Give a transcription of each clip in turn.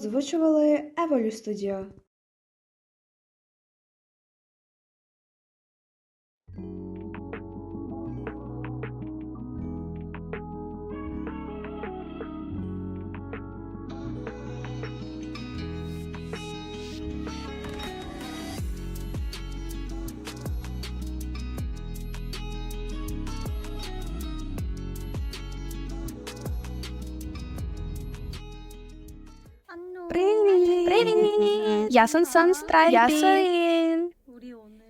Звучували Еволю Студіо. Я Сон Страйбі. Я Соїн.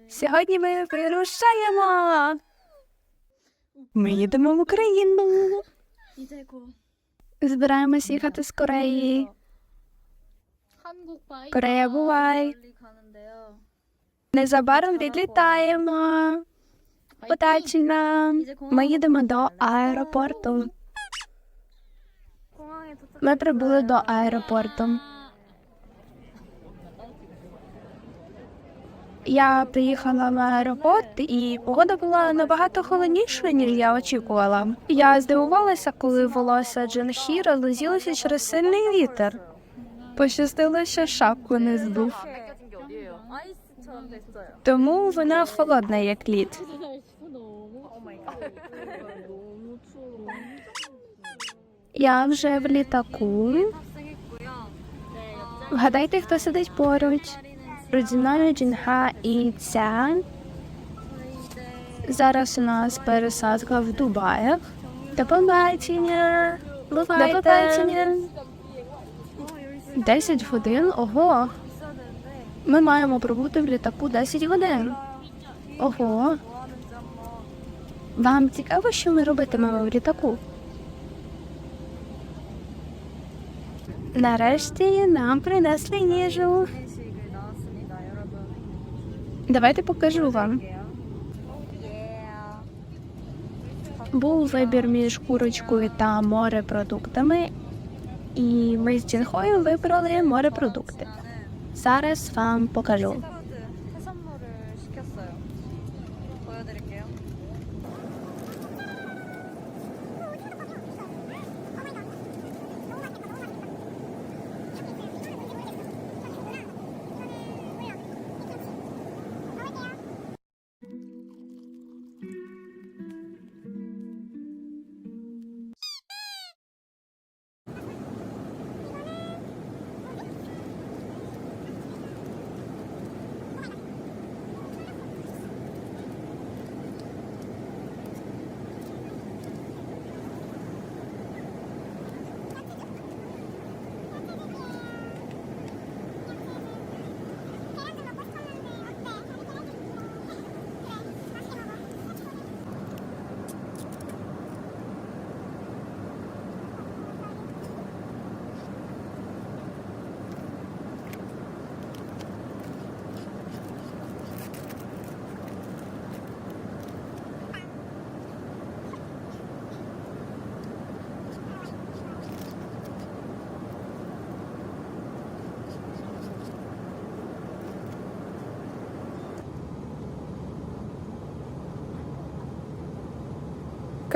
Сьогодні ми вирушаємо. Ми їдемо в Україну. Збираємось їхати з Кореї. Корея, бувай. Незабаром відлітаємо. Удачі нам. Ми їдемо до аеропорту. Ми прибули до аеропорту. Я приїхала в аеропорт, і погода була набагато холоднішою, ніж я очікувала. Я здивувалася, коли волосся Джанхіра лизілося через сильний вітер. Пощастило, що шапку не збув. Тому вона холодна, як лід. Я вже в літаку. Вгадайте, хто сидить поруч. Родіною Джінха і ця. Зараз у нас пересадка в Дубаях. До побачення. До побачення. 10 годин? Ого. Ми маємо пробути в літаку 10 годин. Ого. Вам цікаво, що ми робитимемо в літаку? Нарешті нам принесли їжу. Давайте покажу вам. Був вибір між курочкою та морепродуктами, і ми з Джінхою вибрали морепродукти. Зараз вам покажу.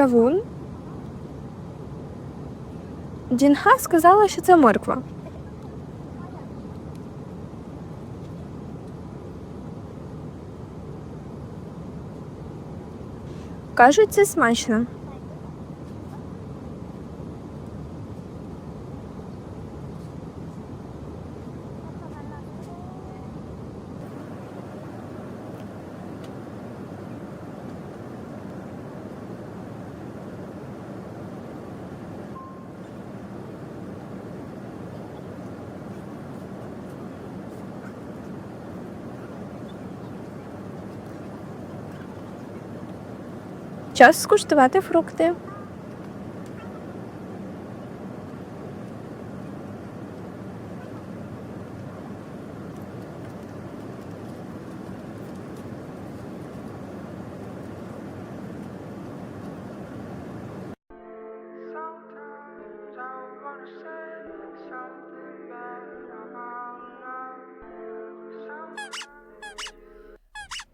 Кавун. Джінха сказала, що це морква. Кажуть, це смачно. Час скуштувати фрукти.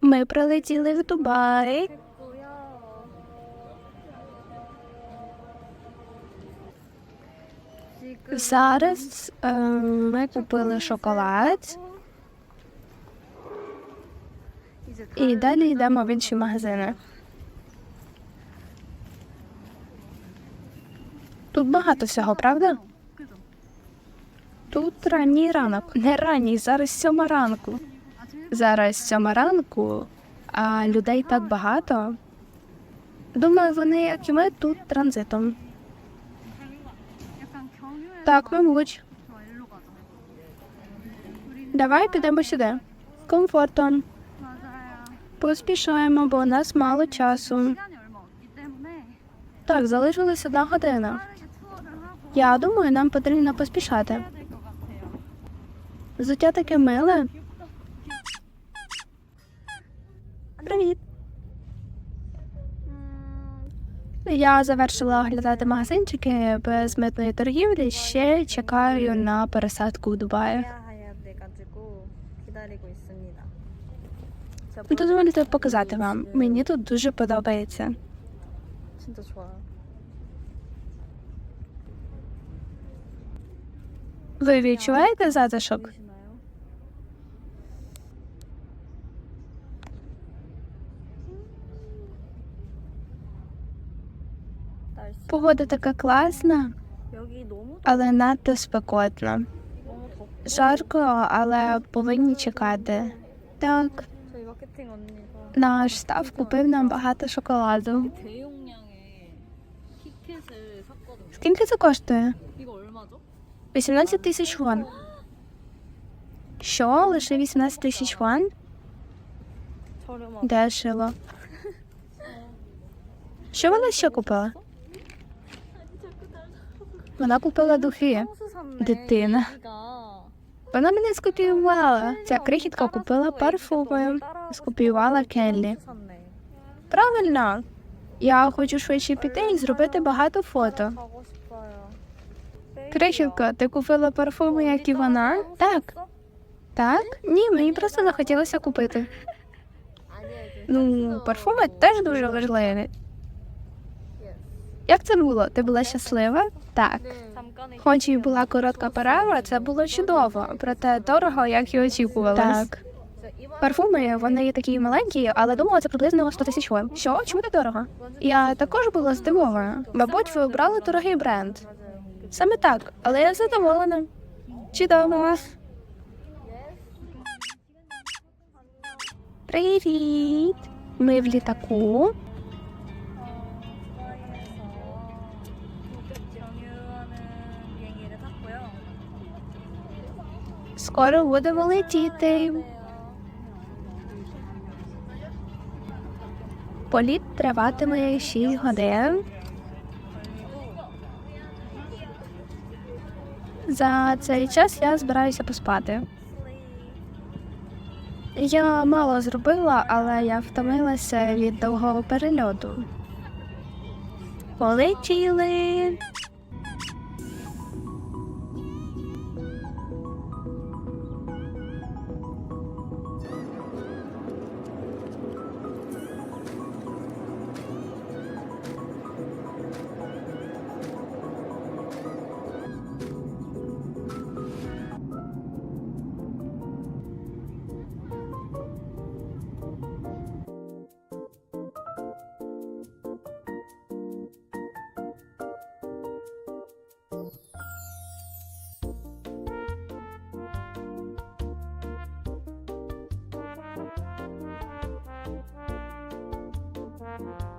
Ми прилетіли в Дубай. Зараз е, ми купили шоколад і далі йдемо в інші магазини. Тут багато всього, правда? Тут ранній ранок. Не ранній, зараз сьома ранку. Зараз сьома ранку, а людей так багато. Думаю, вони, як і ми, тут транзитом. Так, мабуть. Давай підемо сюди. Комфортно. Поспішаємо, бо у нас мало часу. Так, залишилася одна година. Я думаю, нам потрібно поспішати. Взуття таке миле. Я завершила оглядати магазинчики без митної торгівлі. Ще чекаю на пересадку у Дубаї. Дозвольте показати вам. Мені тут дуже подобається. Ви відчуваєте затишок? Погода така класна, але надто спекотна. Жарко, але повинні чекати. Так. Наш став купив нам багато шоколаду. Скільки це коштує? 18 тисяч вон. Що? Лише 18 тисяч вон? Дешево. Що вона ще купила? Вона купила духи. Дитина. Вона мене скопіювала. Ця крихітка купила парфуми. Скопіювала Келлі. Правильно. Я хочу швидше піти і зробити багато фото. Крихітка, ти купила парфуми, як і вона? Так. Так? Ні, мені просто захотілося купити. Ну, парфуми теж дуже важливі. Як це було? Ти була щаслива? Так. Хоч і була коротка перерва, це було чудово, проте дорого, як і очікувалось. Так. Парфуми, вони є такі маленькі, але думала, це приблизно 100 тисяч вон. Що? Чому так дорого? Я також була здивована. Мабуть, ви обрали дорогий бренд. Саме так, але я задоволена. Чудово. Привіт! Ми в літаку. Скоро будемо летіти. Політ триватиме 6 годин. За цей час я збираюся поспати. Я мало зробила, але я втомилася від довгого перельоту. Полетіли. you